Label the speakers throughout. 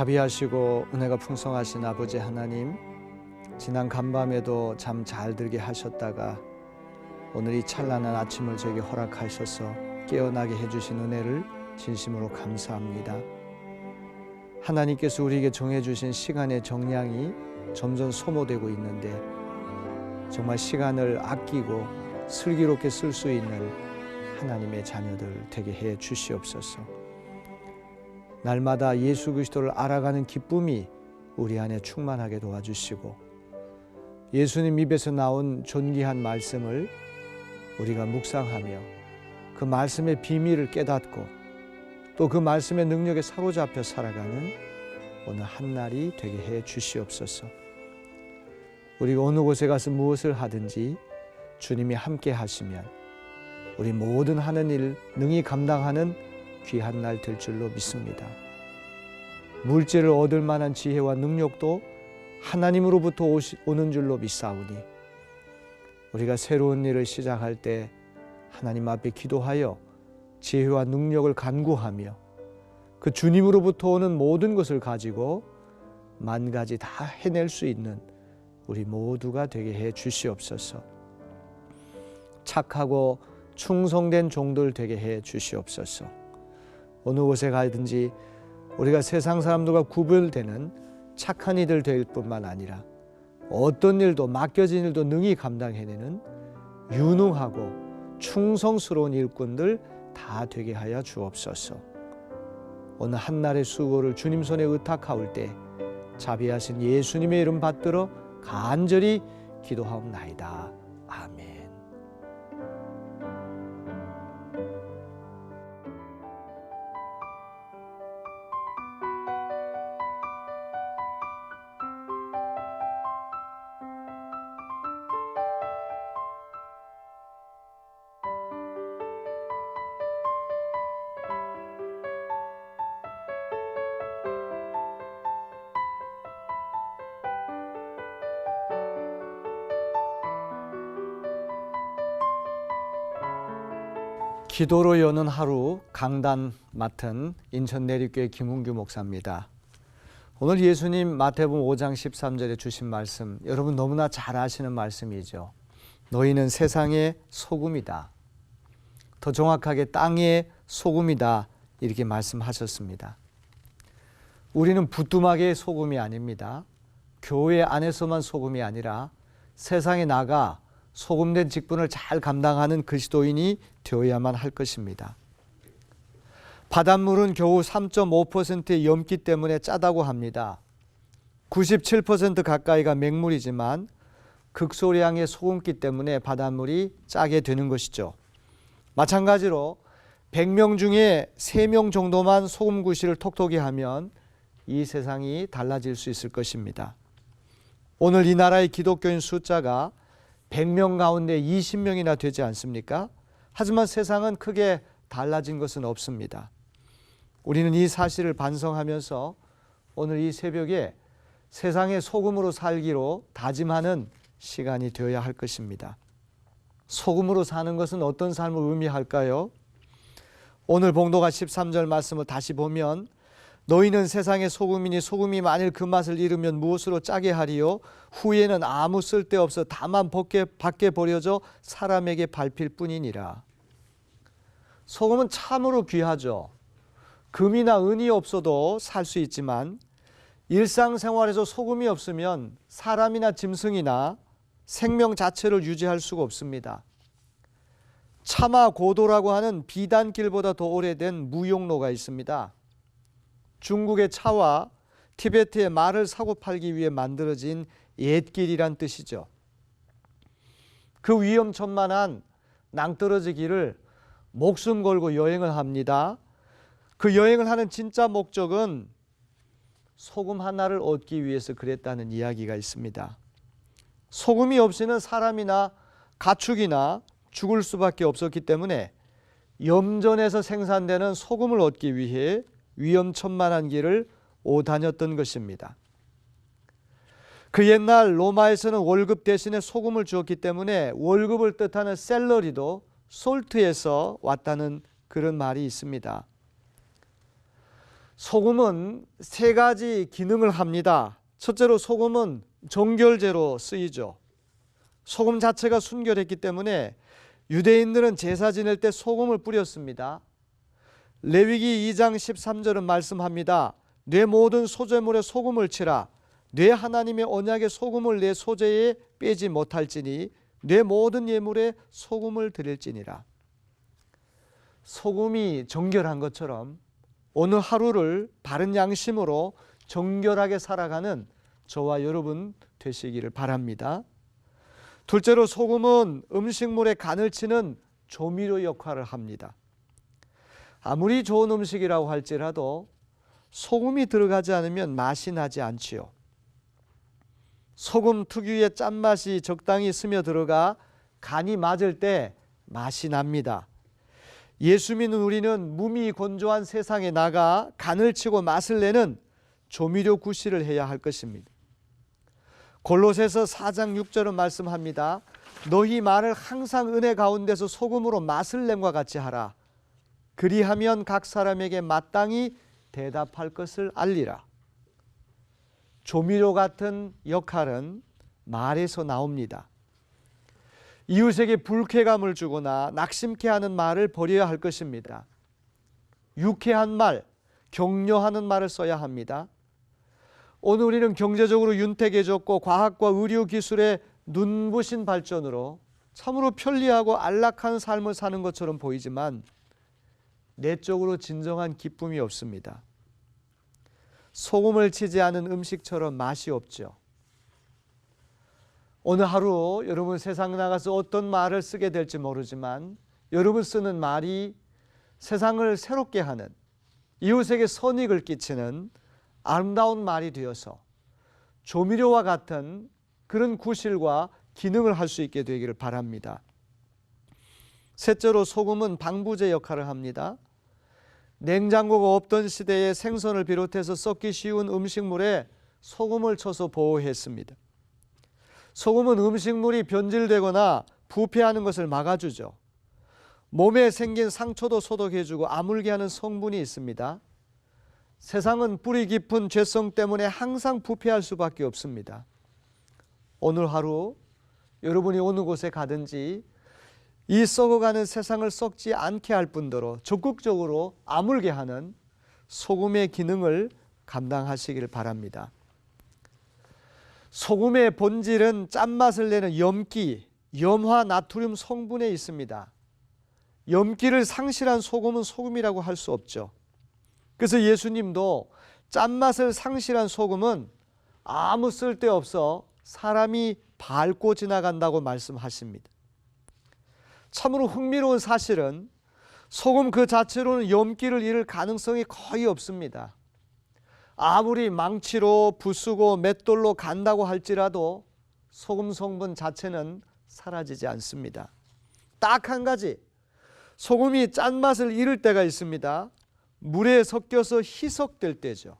Speaker 1: 자비하시고 은혜가 풍성하신 아버지 하나님, 지난 간밤에도 잠 잘 들게 하셨다가 오늘 이 찬란한 아침을 저에게 허락하셔서 깨어나게 해주신 은혜를 진심으로 감사합니다. 하나님께서 우리에게 정해주신 시간의 정량이 점점 소모되고 있는데 정말 시간을 아끼고 슬기롭게 쓸 수 있는 하나님의 자녀들 되게 해 주시옵소서. 날마다 예수 그리스도를 알아가는 기쁨이 우리 안에 충만하게 도와주시고 예수님 입에서 나온 존귀한 말씀을 우리가 묵상하며 그 말씀의 비밀을 깨닫고 또 그 말씀의 능력에 사로잡혀 살아가는 오늘 한날이 되게 해 주시옵소서. 우리가 어느 곳에 가서 무엇을 하든지 주님이 함께 하시면 우리 모든 하는 일 능히 감당하는 귀한 날 될 줄로 믿습니다. 물질을 얻을 만한 지혜와 능력도 하나님으로부터 오는 줄로 믿사오니 우리가 새로운 일을 시작할 때 하나님 앞에 기도하여 지혜와 능력을 간구하며 그 주님으로부터 오는 모든 것을 가지고 만 가지 다 해낼 수 있는 우리 모두가 되게 해 주시옵소서. 착하고 충성된 종들 되게 해 주시옵소서. 어느 곳에 가든지 우리가 세상 사람들과 구별되는 착한 이들 될 뿐만 아니라 어떤 일도 맡겨진 일도 능히 감당해내는 유능하고 충성스러운 일꾼들 다 되게 하여 주옵소서. 오늘 한날의 수고를 주님 손에 의탁하올 때 자비하신 예수님의 이름 받들어 간절히 기도하옵나이다. 아멘. 기도로 여는 하루 강단 맡은 인천 내리교회 김훈규 목사입니다. 오늘 예수님 마태복음 5장 13절에 주신 말씀 여러분 너무나 잘 아시는 말씀이죠. 너희는 세상의 소금이다. 더 정확하게 땅의 소금이다. 이렇게 말씀하셨습니다. 우리는 부뚜막의 소금이 아닙니다. 교회 안에서만 소금이 아니라 세상에 나가 소금된 직분을 잘 감당하는 그리스도인이 되어야만 할 것입니다. 바닷물은 겨우 3.5%의 염기 때문에 짜다고 합니다. 97% 가까이가 맹물이지만 극소량의 소금기 때문에 바닷물이 짜게 되는 것이죠. 마찬가지로 100명 중에 3명 정도만 소금 구실을 톡톡히 하면 이 세상이 달라질 수 있을 것입니다. 오늘 이 나라의 기독교인 숫자가 100명 가운데 20명이나 되지 않습니까? 하지만 세상은 크게 달라진 것은 없습니다. 우리는 이 사실을 반성하면서 오늘 이 새벽에 세상의 소금으로 살기로 다짐하는 시간이 되어야 할 것입니다. 소금으로 사는 것은 어떤 삶을 의미할까요? 오늘 봉도가 13절 말씀을 다시 보면 너희는 세상의 소금이니 소금이 만일 그 맛을 잃으면 무엇으로 짜게 하리요? 후에는 아무 쓸데없어 다만 밖에, 밖에 버려져 사람에게 밟힐 뿐이니라. 소금은 참으로 귀하죠. 금이나 은이 없어도 살 수 있지만 일상생활에서 소금이 없으면 사람이나 짐승이나 생명 자체를 유지할 수가 없습니다. 차마 고도라고 하는 비단길보다 더 오래된 무용로가 있습니다 중국의 차와 티베트의 말을 사고 팔기 위해 만들어진 옛길이란 뜻이죠. 그 위험천만한 낭떠러지 길을 목숨 걸고 여행을 합니다. 그 여행을 하는 진짜 목적은 소금 하나를 얻기 위해서 그랬다는 이야기가 있습니다. 소금이 없이는 사람이나 가축이나 죽을 수밖에 없었기 때문에 염전에서 생산되는 소금을 얻기 위해 위험천만한 길을 오다녔던 것입니다. 그 옛날 로마에서는 월급 대신에 소금을 주었기 때문에 월급을 뜻하는 셀러리도 솔트에서 왔다는 그런 말이 있습니다. 소금은 세 가지 기능을 합니다. 첫째로 소금은 정결제로 쓰이죠. 소금 자체가 순결했기 때문에 유대인들은 제사 지낼 때 소금을 뿌렸습니다. 레위기 2장 13절은 말씀합니다. 내 모든 소재물에 소금을 치라. 내 하나님의 언약의 소금을 내 소재에 빼지 못할지니 내 모든 예물에 소금을 드릴지니라. 소금이 정결한 것처럼 오늘 하루를 바른 양심으로 정결하게 살아가는 저와 여러분 되시기를 바랍니다. 둘째로 소금은 음식물에 간을 치는 조미료 역할을 합니다. 아무리 좋은 음식이라고 할지라도 소금이 들어가지 않으면 맛이 나지 않지요. 소금 특유의 짠맛이 적당히 스며들어가 간이 맞을 때 맛이 납니다. 예수 믿는 우리는 몸이 건조한 세상에 나가 간을 치고 맛을 내는 조미료 구실을 해야 할 것입니다. 골로새서 4장 6절은 말씀합니다. 너희 말을 항상 은혜 가운데서 소금으로 맛을 냄과 같이 하라. 그리하면 각 사람에게 마땅히 대답할 것을 알리라. 조미료 같은 역할은 말에서 나옵니다. 이웃에게 불쾌감을 주거나 낙심케 하는 말을 버려야 할 것입니다. 유쾌한 말, 격려하는 말을 써야 합니다. 오늘 우리는 경제적으로 윤택해졌고 과학과 의료 기술의 눈부신 발전으로 참으로 편리하고 안락한 삶을 사는 것처럼 보이지만 내적으로 진정한 기쁨이 없습니다. 소금을 치지 않은 음식처럼 맛이 없죠. 오늘 하루 여러분 세상 나가서 어떤 말을 쓰게 될지 모르지만 여러분 쓰는 말이 세상을 새롭게 하는 이웃에게 선익을 끼치는 아름다운 말이 되어서 조미료와 같은 그런 구실과 기능을 할 수 있게 되기를 바랍니다. 셋째로 소금은 방부제 역할을 합니다. 냉장고가 없던 시대에 생선을 비롯해서 썩기 쉬운 음식물에 소금을 쳐서 보호했습니다. 소금은 음식물이 변질되거나 부패하는 것을 막아주죠. 몸에 생긴 상처도 소독해주고 아물게 하는 성분이 있습니다. 세상은 뿌리 깊은 죄성 때문에 항상 부패할 수밖에 없습니다. 오늘 하루 여러분이 어느 곳에 가든지 이 썩어가는 세상을 썩지 않게 할 뿐더러 적극적으로 아물게 하는 소금의 기능을 감당하시길 바랍니다. 소금의 본질은 짠맛을 내는 염기, 염화 나트륨 성분에 있습니다. 염기를 상실한 소금은 소금이라고 할 수 없죠. 그래서 예수님도 짠맛을 상실한 소금은 아무 쓸데없어 사람이 밟고 지나간다고 말씀하십니다. 참으로 흥미로운 사실은 소금 그 자체로는 염기를 잃을 가능성이 거의 없습니다. 아무리 망치로 부수고 맷돌로 간다고 할지라도 소금 성분 자체는 사라지지 않습니다. 딱 한 가지 소금이 짠맛을 잃을 때가 있습니다. 물에 섞여서 희석될 때죠.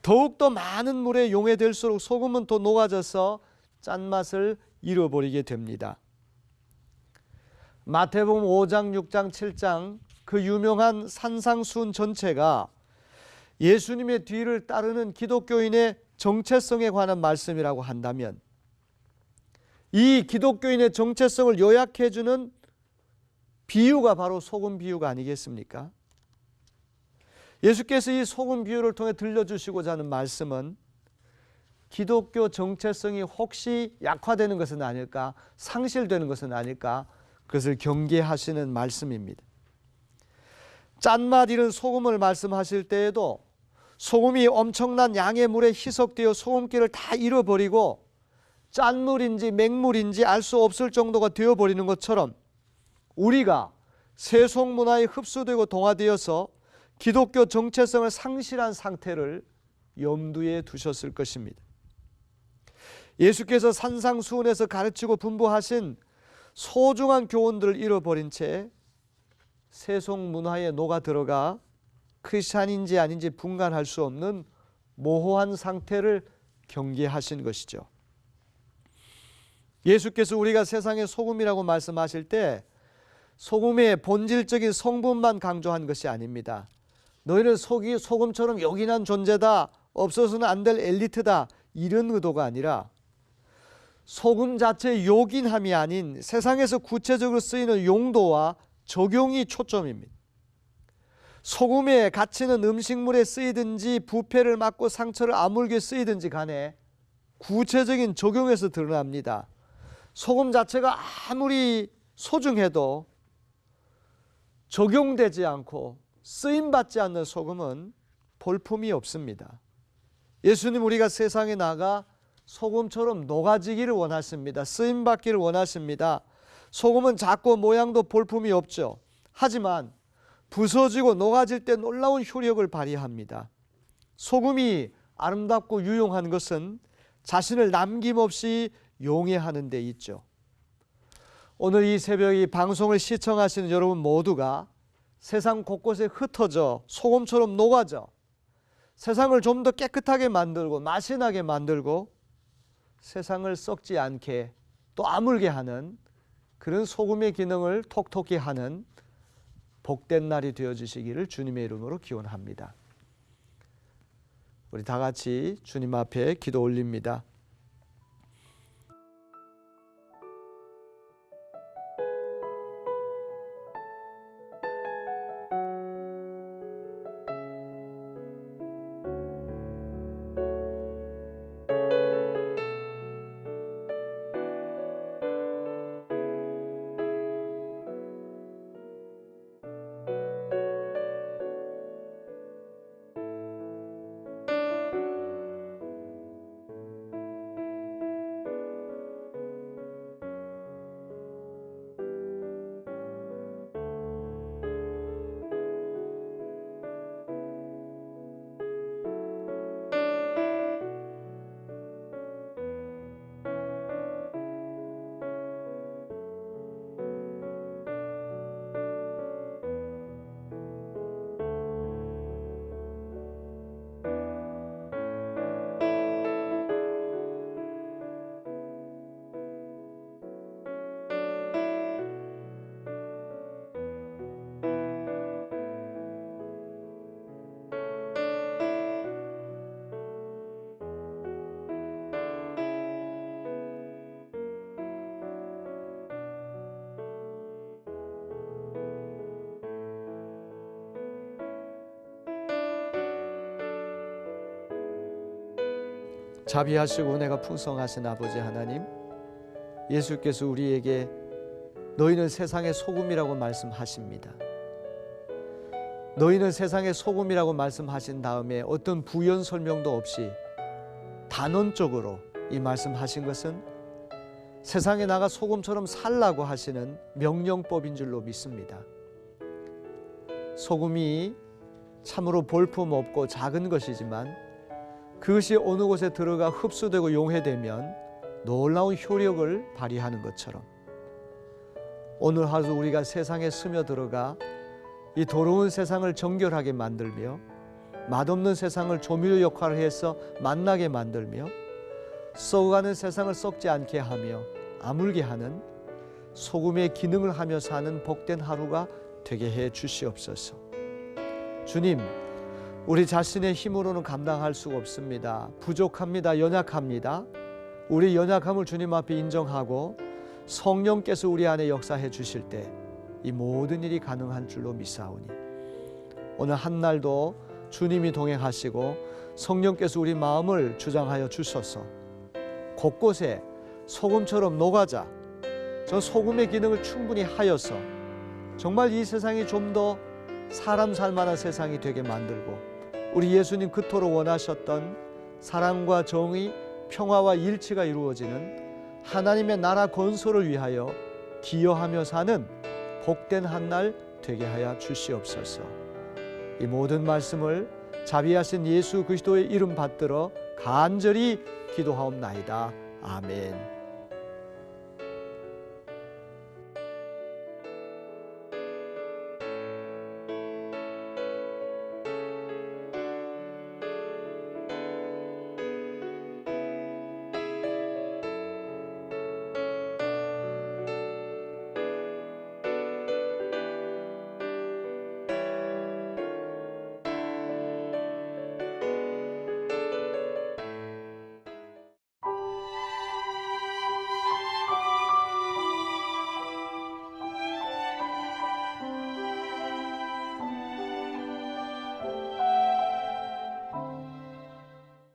Speaker 1: 더욱더 많은 물에 용해될수록 소금은 더 녹아져서 짠맛을 잃어버리게 됩니다. 마태복음 5장, 6장, 7장 그 유명한 산상수훈 전체가 예수님의 뒤를 따르는 기독교인의 정체성에 관한 말씀이라고 한다면 이 기독교인의 정체성을 요약해 주는 비유가 바로 소금 비유가 아니겠습니까? 예수께서 이 소금 비유를 통해 들려주시고자 하는 말씀은 기독교 정체성이 혹시 약화되는 것은 아닐까, 상실되는 것은 아닐까, 그것을 경계하시는 말씀입니다. 짠맛 잃은 소금을 말씀하실 때에도 소금이 엄청난 양의 물에 희석되어 소금기를 다 잃어버리고 짠물인지 맹물인지 알 수 없을 정도가 되어버리는 것처럼 우리가 세속 문화에 흡수되고 동화되어서 기독교 정체성을 상실한 상태를 염두에 두셨을 것입니다. 예수께서 산상수훈에서 가르치고 분부하신 소중한 교훈들을 잃어버린 채 세속 문화에 녹아 들어가 크리스찬인지 아닌지 분간할 수 없는 모호한 상태를 경계하신 것이죠. 예수께서 우리가 세상의 소금이라고 말씀하실 때 소금의 본질적인 성분만 강조한 것이 아닙니다. 너희는 속이 소금처럼 요긴한 존재다. 없어서는 안 될 엘리트다. 이런 의도가 아니라 소금 자체의 요긴함이 아닌 세상에서 구체적으로 쓰이는 용도와 적용이 초점입니다. 소금의 가치는 음식물에 쓰이든지 부패를 막고 상처를 아물게 쓰이든지 간에 구체적인 적용에서 드러납니다. 소금 자체가 아무리 소중해도 적용되지 않고 쓰임 받지 않는 소금은 볼품이 없습니다. 예수님 우리가 세상에 나가 소금처럼 녹아지기를 원하십니다. 쓰임 받기를 원하십니다. 소금은 작고 모양도 볼품이 없죠. 하지만 부서지고 녹아질 때 놀라운 효력을 발휘합니다. 소금이 아름답고 유용한 것은 자신을 남김없이 용해하는 데 있죠. 오늘 이 새벽 이 방송을 시청하시는 여러분 모두가 세상 곳곳에 흩어져 소금처럼 녹아져 세상을 좀 더 깨끗하게 만들고 맛이 나게 만들고 세상을 썩지 않게 또 아물게 하는 그런 소금의 기능을 톡톡히 하는 복된 날이 되어 주시기를 주님의 이름으로 기원합니다. 우리 다 같이 주님 앞에 기도 올립니다. 자비하시고 은혜가 풍성하신 아버지 하나님, 예수께서 우리에게 너희는 세상의 소금이라고 말씀하십니다. 너희는 세상의 소금이라고 말씀하신 다음에 어떤 부연 설명도 없이 단언적으로 이 말씀하신 것은 세상에 나가 소금처럼 살라고 하시는 명령법인 줄로 믿습니다. 소금이 참으로 볼품 없고 작은 것이지만 그것이 어느 곳에 들어가 흡수되고 용해되면 놀라운 효력을 발휘하는 것처럼 오늘 하루 우리가 세상에 스며들어가 이 더러운 세상을 정결하게 만들며 맛없는 세상을 조미료 역할을 해서 맛나게 만들며 썩어가는 세상을 썩지 않게 하며 아물게 하는 소금의 기능을 하며 사는 복된 하루가 되게 해 주시옵소서. 주님, 우리 자신의 힘으로는 감당할 수가 없습니다. 부족합니다. 연약합니다. 우리 연약함을 주님 앞에 인정하고 성령께서 우리 안에 역사해 주실 때 이 모든 일이 가능한 줄로 믿사오니 오늘 한 날도 주님이 동행하시고 성령께서 우리 마음을 주장하여 주셔서 곳곳에 소금처럼 녹아자 저 소금의 기능을 충분히 하여서 정말 이 세상이 좀 더 사람 살 만한 세상이 되게 만들고 우리 예수님 그토록 원하셨던 사랑과 정의, 평화와 일치가 이루어지는 하나님의 나라 건설을 위하여 기여하며 사는 복된 한 날 되게 하여 주시옵소서. 이 모든 말씀을 자비하신 예수 그리스도의 이름 받들어 간절히 기도하옵나이다. 아멘.